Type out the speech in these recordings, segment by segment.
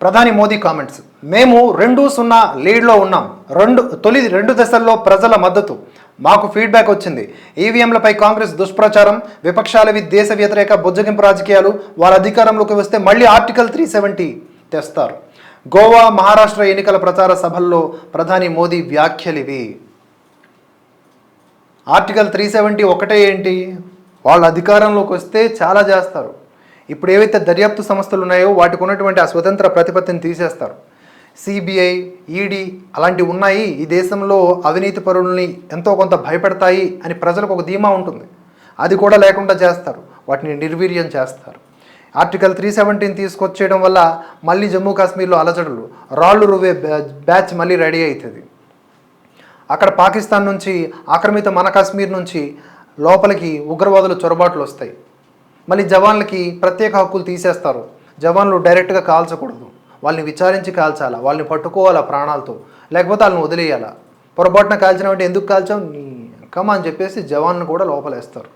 ప్రధాని మోదీ కామెంట్స్ మేము రెండు సున్నా లీడ్లో ఉన్నాం. రెండు తొలి రెండు దశల్లో ప్రజల మద్దతు. మాకు ఫీడ్బ్యాక్ వచ్చింది. ఈవీఎంలపై కాంగ్రెస్ దుష్ప్రచారం విపక్షాలవి దేశ వ్యతిరేక బుజ్జగింపు రాజకీయాలు వారు అధికారంలోకి వస్తే మళ్ళీ ఆర్టికల్ త్రీ సెవెంటీ తెస్తారు. గోవా మహారాష్ట్ర ఎన్నికల ప్రచార సభల్లో ప్రధాని మోదీ వ్యాఖ్యలివి. ఆర్టికల్ త్రీ సెవెంటీ ఒకటే ఏంటి? వాళ్ళు అధికారంలోకి వస్తే చాలా చేస్తారు. ఇప్పుడు ఏవైతే దర్యాప్తు సంస్థలు ఉన్నాయో వాటికి ఉన్నటువంటి ఆ స్వతంత్ర ప్రతిపత్తిని తీసేస్తారు. సిబిఐ ఈడీ అలాంటివి ఉన్నాయి. ఈ దేశంలో అవినీతి పరుల్ని ఎంతో కొంత భయపెడతాయి అని ప్రజలకు ఒక ధీమా ఉంటుంది. అది కూడా లేకుండా చేస్తారు. వాటిని నిర్వీర్యం చేస్తారు. ఆర్టికల్ త్రీ సెవెంటీన్ తీసుకొచ్చేయడం వల్ల మళ్ళీ జమ్మూ కాశ్మీర్లో అలజడులు రాళ్ళు రువే బ్యాచ్ మళ్ళీ రెడీ అవుతుంది అక్కడ పాకిస్తాన్ నుంచి ఆక్రమిత మన కాశ్మీర్ నుంచి లోపలికి ఉగ్రవాదులు చొరబాట్లు వస్తాయి. మళ్ళీ జవాన్లకి ప్రత్యేక హక్కులు తీసేస్తారు. జవాన్లు డైరెక్ట్గా కాల్చకూడదు. వాళ్ళని విచారించి కాల్చాలా? వాళ్ళని పట్టుకోవాలా ప్రాణాలతో? లేకపోతే వాళ్ళని వదిలేయాలా? పొరపాటున కాల్చినామంటే ఎందుకు కాల్చాం నీ కమా అని చెప్పేసి జవాన్ను కూడా లోపలేస్తారు.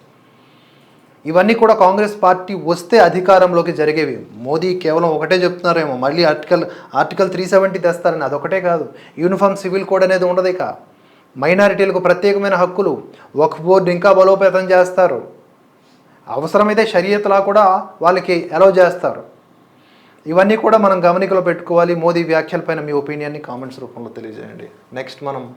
ఇవన్నీ కూడా కాంగ్రెస్ పార్టీ వస్తే అధికారంలోకి జరిగేవి. మోదీ కేవలం ఒకటే చెప్తున్నారేమో. మళ్ళీ ఆర్టికల్ ఆర్టికల్ త్రీ సెవెంటీ తెస్తారని అదొకటే కాదు. యూనిఫామ్ సివిల్ కోడ్ అనేది ఉండదు ఇక. మైనారిటీలకు ప్రత్యేకమైన హక్కులు. వక్ఫ్ బోర్డు ఇంకా బలోపేతం చేస్తారు. అవసరమైతే షరియత్లా కూడా వాళ్ళకి అలౌ చేస్తారు. ఇవన్నీ కూడా మనం గమనికలో పెట్టుకోవాలి. మోదీ వ్యాఖ్యలపైన మీ ఒపీనియన్ని కామెంట్స్ రూపంలో తెలియజేయండి. నెక్స్ట్ మనం